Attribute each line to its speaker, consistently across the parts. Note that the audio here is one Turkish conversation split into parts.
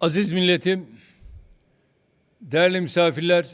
Speaker 1: Aziz milletim, değerli misafirler,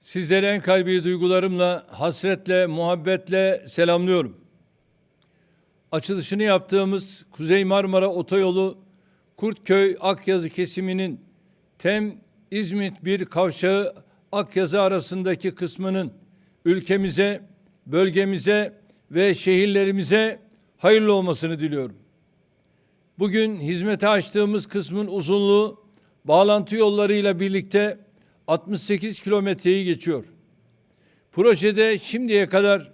Speaker 1: sizleri en kalbi duygularımla, hasretle, muhabbetle selamlıyorum. Açılışını yaptığımız Kuzey Marmara Otoyolu Kurtköy Akyazı kesiminin Tem İzmit bir kavşağı Akyazı arasındaki kısmının ülkemize, bölgemize ve şehirlerimize hayırlı olmasını diliyorum. Bugün hizmete açtığımız kısmın uzunluğu bağlantı yollarıyla birlikte 68 kilometreyi geçiyor. Projede şimdiye kadar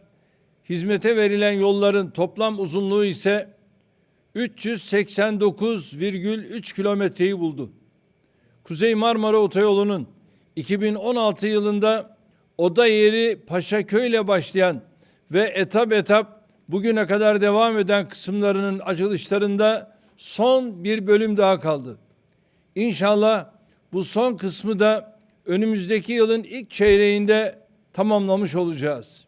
Speaker 1: hizmete verilen yolların toplam uzunluğu ise 389,3 kilometreyi buldu. Kuzey Marmara Otoyolu'nun 2016 yılında oda yeri Paşaköy ile başlayan ve etap etap bugüne kadar devam eden kısımlarının açılışlarında son bir bölüm daha kaldı. İnşallah bu son kısmı da önümüzdeki yılın ilk çeyreğinde tamamlamış olacağız.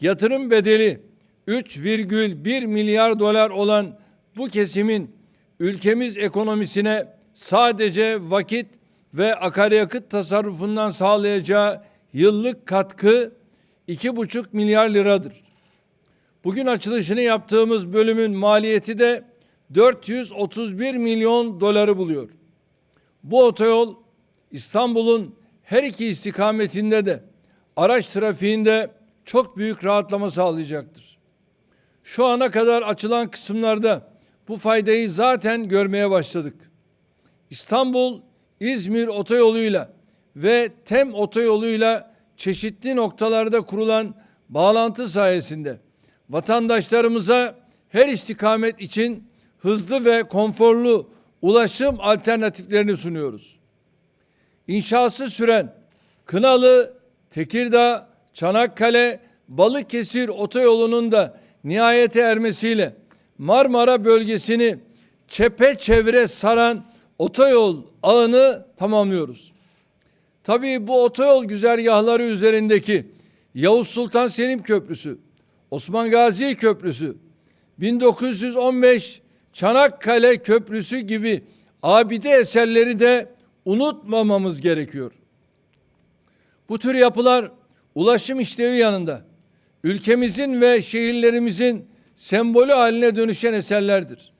Speaker 1: Yatırım bedeli 3,1 milyar dolar olan bu kesimin ülkemiz ekonomisine sadece vakit ve akaryakıt tasarrufundan sağlayacağı yıllık katkı 2,5 milyar liradır. Bugün açılışını yaptığımız bölümün maliyeti de 431 milyon doları buluyor. Bu otoyol İstanbul'un her iki istikametinde de araç trafiğinde çok büyük rahatlama sağlayacaktır. Şu ana kadar açılan kısımlarda bu faydayı zaten görmeye başladık. İstanbul İzmir otoyoluyla ve TEM otoyoluyla çeşitli noktalarda kurulan bağlantı sayesinde vatandaşlarımıza her istikamet için hızlı ve konforlu ulaşım alternatiflerini sunuyoruz. İnşası süren Kınalı, Tekirdağ, Çanakkale, Balıkesir otoyolunun da nihayete ermesiyle Marmara bölgesini çepeçevre saran otoyol ağını tamamlıyoruz. Tabii bu otoyol güzergahları üzerindeki Yavuz Sultan Selim Köprüsü, Osman Gazi Köprüsü, 1915 Çanakkale Köprüsü gibi abide eserleri de unutmamamız gerekiyor. Bu tür yapılar ulaşım işlevi yanında ülkemizin ve şehirlerimizin sembolü haline dönüşen eserlerdir.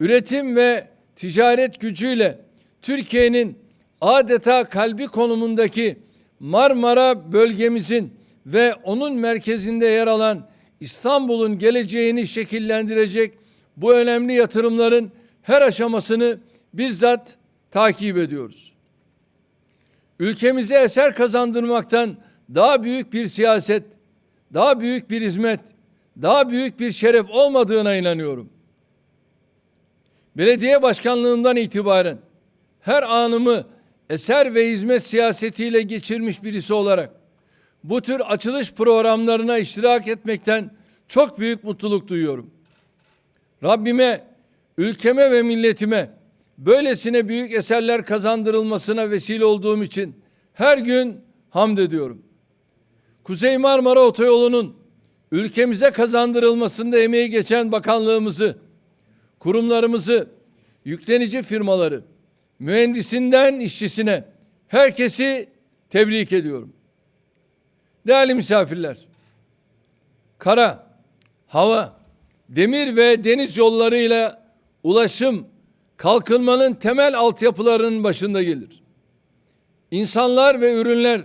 Speaker 1: Üretim ve ticaret gücüyle Türkiye'nin adeta kalbi konumundaki Marmara bölgemizin ve onun merkezinde yer alan İstanbul'un geleceğini şekillendirecek bu önemli yatırımların her aşamasını bizzat takip ediyoruz. Ülkemize eser kazandırmaktan daha büyük bir siyaset, daha büyük bir hizmet, daha büyük bir şeref olmadığına inanıyorum. Belediye başkanlığından itibaren her anımı eser ve hizmet siyasetiyle geçirmiş birisi olarak bu tür açılış programlarına iştirak etmekten çok büyük mutluluk duyuyorum. Rabbime, ülkeme ve milletime böylesine büyük eserler kazandırılmasına vesile olduğum için her gün hamd ediyorum. Kuzey Marmara Otoyolu'nun ülkemize kazandırılmasında emeği geçen bakanlığımızı, kurumlarımızı, yüklenici firmaları, mühendisinden işçisine herkesi tebrik ediyorum. Değerli misafirler, kara, hava, demir ve deniz yollarıyla ulaşım kalkınmanın temel altyapılarının başında gelir. İnsanlar ve ürünler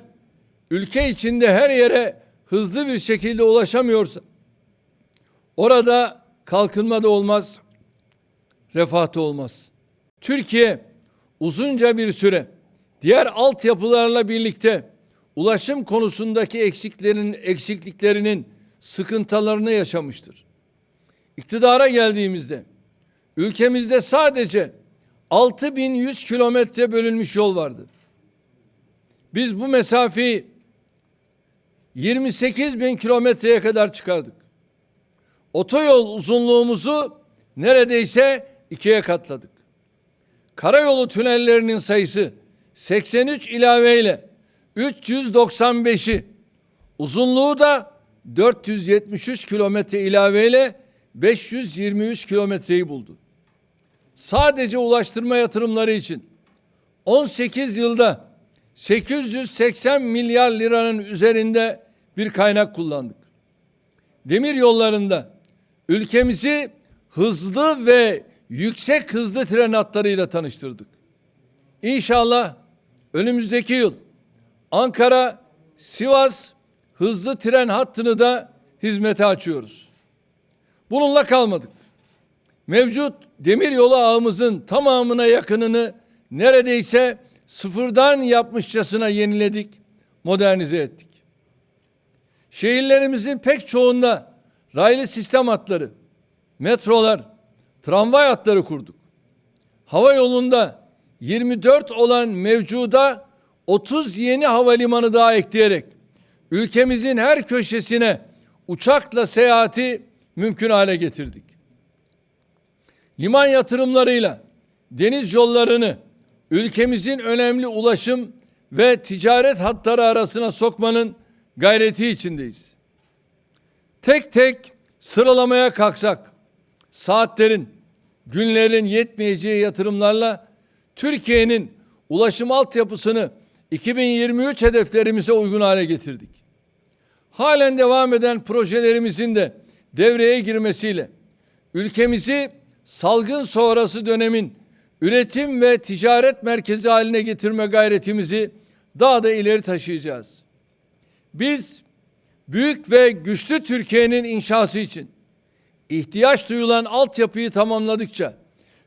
Speaker 1: ülke içinde her yere hızlı bir şekilde ulaşamıyorsa orada kalkınma da olmaz, refah da olmaz. Türkiye uzunca bir süre diğer altyapılarla birlikte ulaşım konusundaki eksiklerin eksikliklerinin sıkıntılarını yaşamıştır. İktidara geldiğimizde ülkemizde sadece 6100 kilometre bölünmüş yol vardı. Biz bu mesafeyi 28 bin kilometreye kadar çıkardık. Otoyol uzunluğumuzu neredeyse ikiye katladık. Karayolu tünellerinin sayısı 83 ilaveyle 395'i, uzunluğu da 473 kilometre ilaveyle 523 kilometreyi buldu. sadece ulaştırma yatırımları için 18 yılda 880 milyar liranın üzerinde bir kaynak kullandık. Demir yollarında ülkemizi hızlı ve yüksek hızlı tren hatlarıyla tanıştırdık. İnşallah önümüzdeki yıl Ankara Sivas hızlı tren hattını da hizmete açıyoruz. Bununla kalmadık. Mevcut demiryolu ağımızın tamamına yakınını neredeyse sıfırdan yapmışçasına yeniledik, modernize ettik. Şehirlerimizin pek çoğunda raylı sistem hatları, metrolar, tramvay hatları kurduk. Hava yolunda 24 olan mevcuda 30 yeni havalimanı daha ekleyerek ülkemizin her köşesine uçakla seyahati mümkün hale getirdik. Liman yatırımlarıyla deniz yollarını ülkemizin önemli ulaşım ve ticaret hatları arasına sokmanın gayreti içindeyiz. Tek tek sıralamaya kalksak saatlerin, günlerin yetmeyeceği yatırımlarla Türkiye'nin ulaşım altyapısını 2023 hedeflerimize uygun hale getirdik. Halen devam eden projelerimizin de devreye girmesiyle ülkemizi salgın sonrası dönemin üretim ve ticaret merkezi haline getirme gayretimizi daha da ileri taşıyacağız. Biz büyük ve güçlü Türkiye'nin inşası için ihtiyaç duyulan altyapıyı tamamladıkça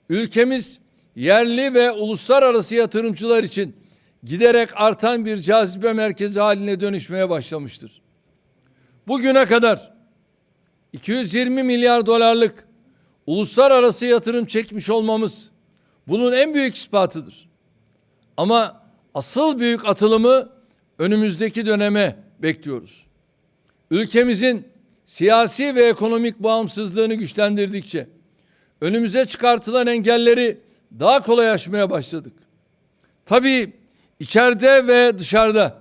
Speaker 1: ülkemiz yerli ve uluslararası yatırımcılar için giderek artan bir cazibe merkezi haline dönüşmeye başlamıştır. Bugüne kadar 220 milyar dolarlık uluslararası yatırım çekmiş olmamız bunun en büyük ispatıdır. Ama asıl büyük atılımı önümüzdeki döneme bekliyoruz. Ülkemizin siyasi ve ekonomik bağımsızlığını güçlendirdikçe önümüze çıkartılan engelleri daha kolay aşmaya başladık. Tabii içeride ve dışarıda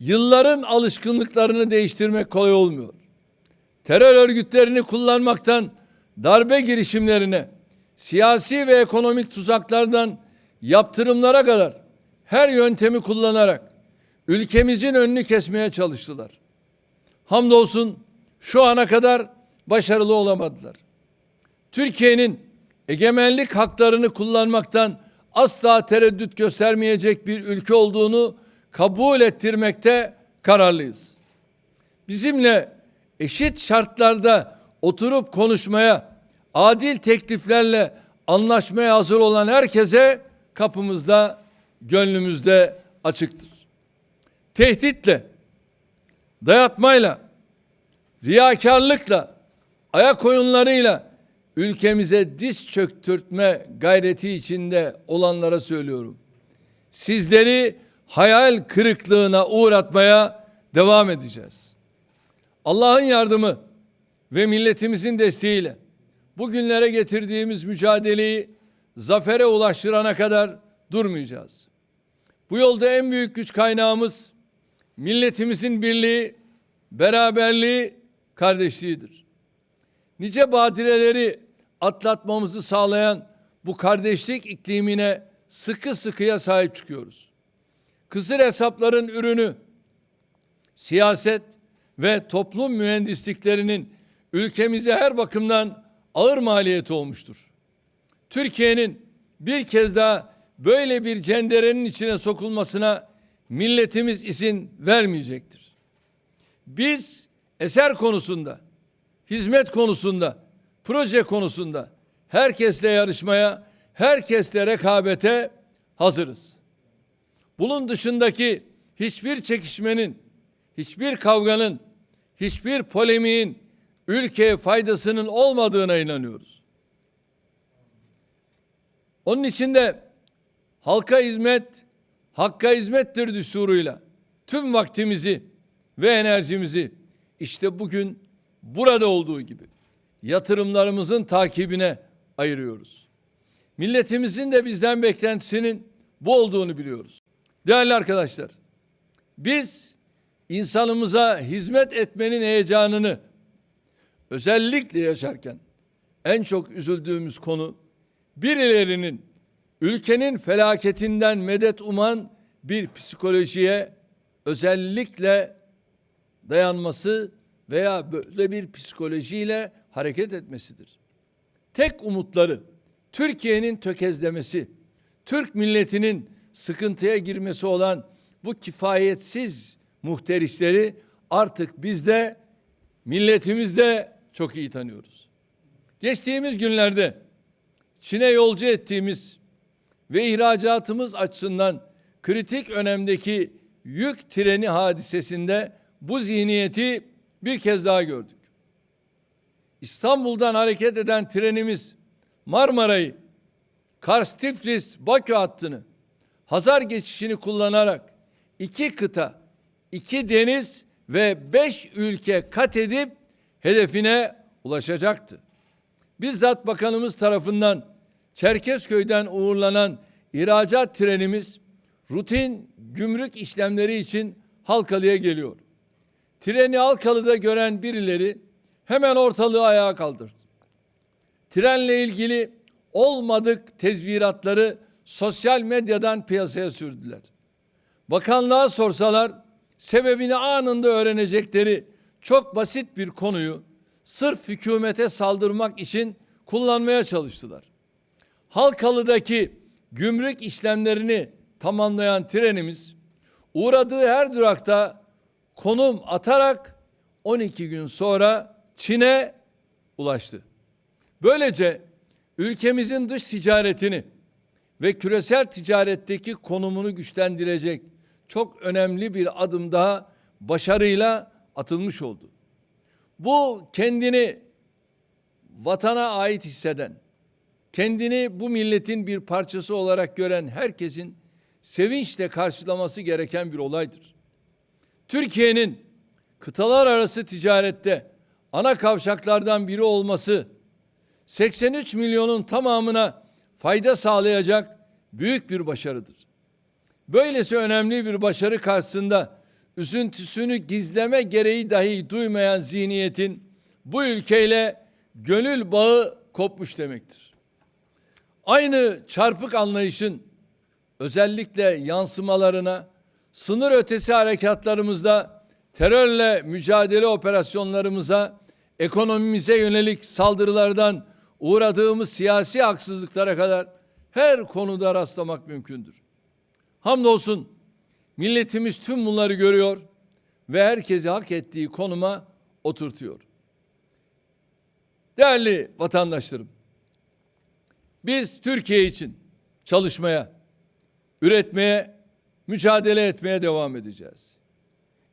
Speaker 1: yılların alışkınlıklarını değiştirmek kolay olmuyor. Terör örgütlerini kullanmaktan darbe girişimlerine, siyasi ve ekonomik tuzaklardan yaptırımlara kadar her yöntemi kullanarak ülkemizin önünü kesmeye çalıştılar. Hamdolsun şu ana kadar başarılı olamadılar. Türkiye'nin egemenlik haklarını kullanmaktan asla tereddüt göstermeyecek bir ülke olduğunu kabul ettirmekte kararlıyız. Bizimle eşit şartlarda oturup konuşmaya, adil tekliflerle anlaşmaya hazır olan herkese kapımızda, gönlümüzde açıktır. Tehditle, dayatmayla, riyakarlıkla, ayak oyunlarıyla ülkemize diz çöktürtme gayreti içinde olanlara söylüyorum. Sizleri hayal kırıklığına uğratmaya devam edeceğiz. Allah'ın yardımı ve milletimizin desteğiyle bugünlere getirdiğimiz mücadeleyi zafere ulaştırana kadar durmayacağız. Bu yolda en büyük güç kaynağımız milletimizin birliği, beraberliği, kardeşliğidir. Nice badireleri atlatmamızı sağlayan bu kardeşlik iklimine sıkı sıkıya sahip çıkıyoruz. Kısır hesapların ürünü siyaset ve toplum mühendisliklerinin ülkemize her bakımdan ağır maliyeti olmuştur. Türkiye'nin bir kez daha böyle bir cenderenin içine sokulmasına milletimiz izin vermeyecektir. Biz eser konusunda, hizmet konusunda, proje konusunda herkesle yarışmaya, herkesle rekabete hazırız. Bunun dışındaki hiçbir çekişmenin, hiçbir kavganın, hiçbir polemiğin ülkeye faydasının olmadığına inanıyoruz. Onun için de halka hizmet, hakka hizmettir düsturuyla tüm vaktimizi ve enerjimizi işte bugün burada olduğu gibi yatırımlarımızın takibine ayırıyoruz. Milletimizin de bizden beklentisinin bu olduğunu biliyoruz. Değerli arkadaşlar, biz insanımıza hizmet etmenin heyecanını özellikle yaşarken en çok üzüldüğümüz konu birilerinin ülkenin felaketinden medet uman bir psikolojiye özellikle dayanması veya böyle bir psikolojiyle hareket etmesidir. Tek umutları Türkiye'nin tökezlemesi, Türk milletinin sıkıntıya girmesi olan bu kifayetsiz muhterisleri artık biz de milletimizde çok iyi tanıyoruz. Geçtiğimiz günlerde Çin'e yolcu ettiğimiz ve ihracatımız açısından kritik önemdeki yük treni hadisesinde bu zihniyeti bir kez daha gördük. İstanbul'dan hareket eden trenimiz Marmara'yı, Kars Tiflis Bakü hattını Hazar geçişini kullanarak iki kıta, iki deniz ve beş ülke kat edip hedefine ulaşacaktı. Bizzat bakanımız tarafından Çerkezköy'den uğurlanan ihracat trenimiz rutin gümrük işlemleri için Halkalı'ya geliyor. Treni Halkalı'da gören birileri hemen ortalığı ayağa kaldırdı. Trenle ilgili olmadık tezviratları sosyal medyadan piyasaya sürdüler. Bakanlığa sorsalar sebebini anında öğrenecekleri çok basit bir konuyu sırf hükümete saldırmak için kullanmaya çalıştılar. Halkalı'daki gümrük işlemlerini tamamlayan trenimiz uğradığı her durakta konum atarak 12 gün sonra Çin'e ulaştı. Böylece ülkemizin dış ticaretini ve küresel ticaretteki konumunu güçlendirecek çok önemli bir adım daha başarıyla atılmış oldu. Bu kendini vatana ait hisseden, kendini bu milletin bir parçası olarak gören herkesin sevinçle karşılaması gereken bir olaydır. Türkiye'nin kıtalar arası ticarette ana kavşaklardan biri olması 83 milyonun tamamına fayda sağlayacak büyük bir başarıdır. Böylesi önemli bir başarı karşısında üzüntüsünü gizleme gereği dahi duymayan zihniyetin bu ülkeyle gönül bağı kopmuş demektir. Aynı çarpık anlayışın özellikle yansımalarına sınır ötesi harekatlarımızda terörle mücadele operasyonlarımıza ekonomimize yönelik saldırılardan uğradığımız siyasi haksızlıklara kadar her konuda rastlamak mümkündür. Hamdolsun milletimiz tüm bunları görüyor ve herkesi hak ettiği konuma oturtuyor. Değerli vatandaşlarım, biz Türkiye için çalışmaya, üretmeye, mücadele etmeye devam edeceğiz.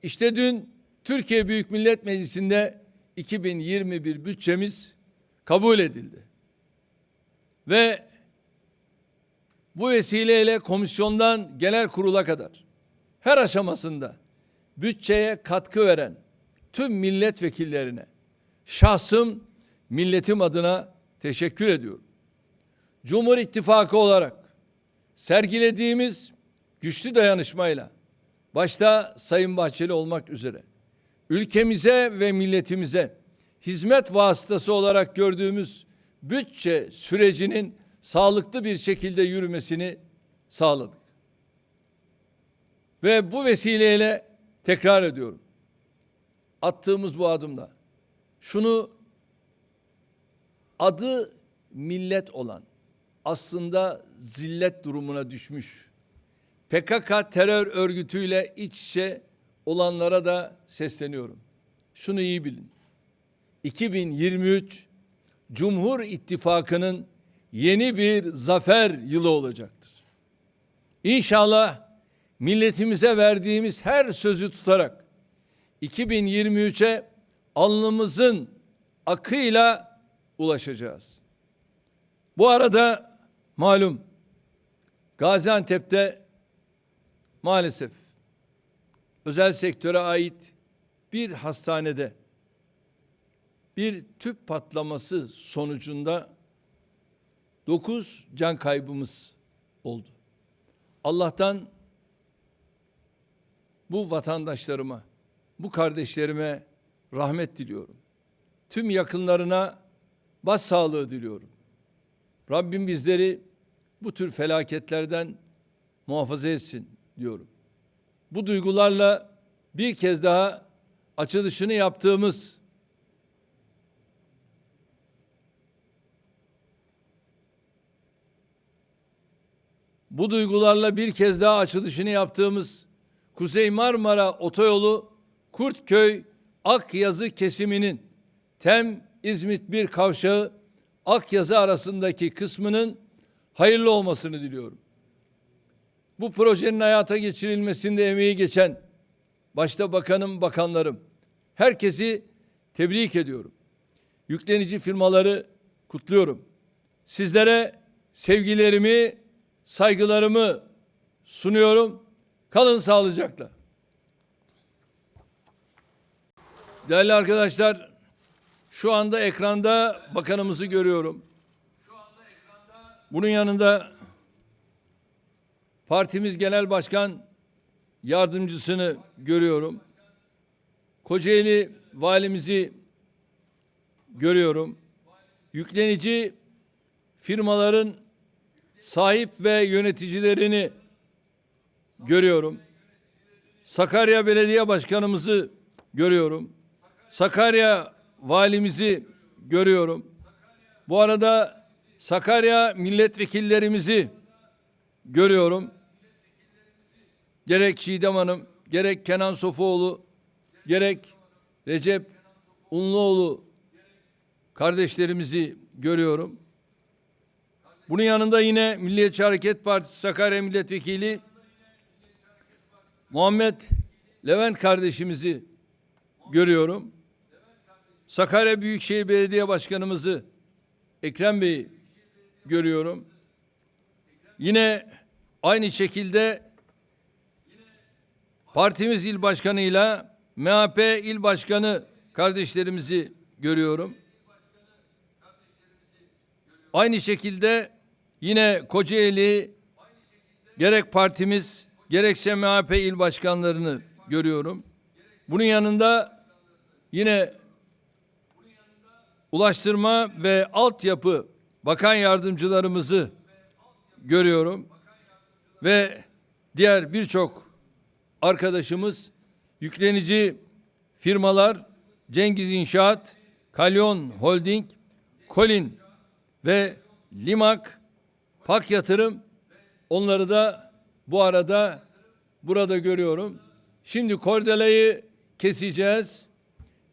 Speaker 1: İşte dün Türkiye Büyük Millet Meclisi'nde 2021 bütçemiz kabul edildi. Ve bu vesileyle komisyondan genel kurula kadar her aşamasında bütçeye katkı veren tüm milletvekillerine şahsım milletim adına teşekkür ediyorum. Cumhur İttifakı olarak sergilediğimiz güçlü dayanışmayla başta Sayın Bahçeli olmak üzere ülkemize ve milletimize hizmet vasıtası olarak gördüğümüz bütçe sürecinin sağlıklı bir şekilde yürümesini sağladık. Ve bu vesileyle tekrar ediyorum. Attığımız bu adımda şunu adı millet olan aslında zillet durumuna düşmüş PKK terör örgütüyle iç içe olanlara da sesleniyorum. Şunu iyi bilin. 2023 Cumhur İttifakı'nın yeni bir zafer yılı olacaktır. İnşallah milletimize verdiğimiz her sözü tutarak 2023'e alnımızın akıyla ulaşacağız. Bu arada malum Gaziantep'te maalesef özel sektöre ait bir hastanede bir tüp patlaması sonucunda dokuz can kaybımız oldu. Allah'tan bu vatandaşlarıma, bu kardeşlerime rahmet diliyorum. Tüm yakınlarına başsağlığı diliyorum. Rabbim bizleri bu tür felaketlerden muhafaza etsin diyorum. Bu duygularla bir kez daha açılışını yaptığımız bu duygularla bir kez daha açılışını yaptığımız Kuzey Marmara Otoyolu Kurtköy Akyazı kesiminin Tem İzmit bir kavşağı Akyazı arasındaki kısmının hayırlı olmasını diliyorum. Bu projenin hayata geçirilmesinde emeği geçen başta bakanım, bakanlarım, herkesi tebrik ediyorum. Yüklenici firmaları kutluyorum. Sizlere sevgilerimi, saygılarımı sunuyorum. Kalın sağlıcakla. Değerli arkadaşlar, şu anda ekranda bakanımızı görüyorum. Bunun yanında partimiz genel başkan yardımcısını görüyorum. Kocaeli valimizi görüyorum. Yüklenici firmaların sahip ve yöneticilerini görüyorum. Sakarya Belediye Başkanımızı görüyorum. Sakarya valimizi görüyorum. Bu arada Sakarya milletvekillerimizi görüyorum. Gerek Çiğdem Hanım, gerek Kenan Sofuoğlu, gerek Recep Unluoğlu kardeşlerimizi görüyorum. Bunun yanında yine Milliyetçi Hareket Partisi Sakarya Milletvekili Muhammed Levent kardeşimizi görüyorum. Sakarya Büyükşehir Belediye Başkanımızı Ekrem Bey'i görüyorum. Yine aynı şekilde partimiz il başkanıyla MHP il başkanı kardeşlerimizi görüyorum. Aynı şekilde yine Kocaeli gerek partimiz gerekse MHP il başkanlarını görüyorum. Bunun yanında yine Ulaştırma ve Altyapı Bakan Yardımcılarımızı görüyorum. Ve diğer birçok arkadaşımız yüklenici firmalar Cengiz İnşaat, Kalyon Holding, Kolin ve Limak, Pak Yatırım onları da bu arada burada görüyorum. Şimdi kordelayı keseceğiz.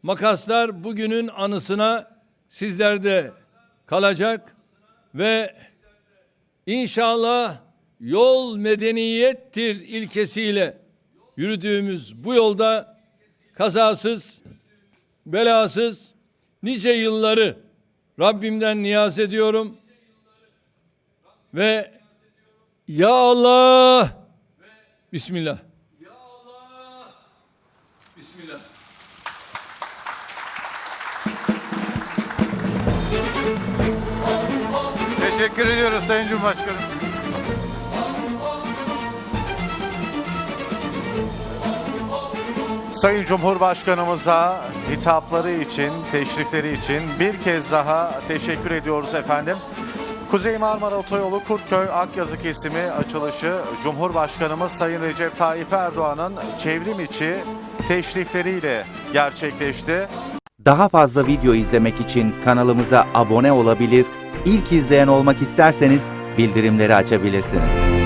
Speaker 1: Makaslar bugünün anısına sizlerde kalacak ve inşallah yol medeniyettir ilkesiyle yürüdüğümüz bu yolda kazasız, belasız nice yılları Rabbimden niyaz ediyorum. Ve ya Allah Bismillah. Ya Allah Bismillah.
Speaker 2: Teşekkür ediyoruz Sayın Cumhurbaşkanım. Sayın Cumhurbaşkanımıza hitapları için, teşrifleri için bir kez daha teşekkür ediyoruz efendim. Kuzey Marmara Otoyolu Kurtköy Akyazı kesimi açılışı Cumhurbaşkanımız Sayın Recep Tayyip Erdoğan'ın çevrim içi teşrifleriyle gerçekleşti.
Speaker 3: Daha fazla video izlemek için kanalımıza abone olabilir, ilk izleyen olmak isterseniz bildirimleri açabilirsiniz.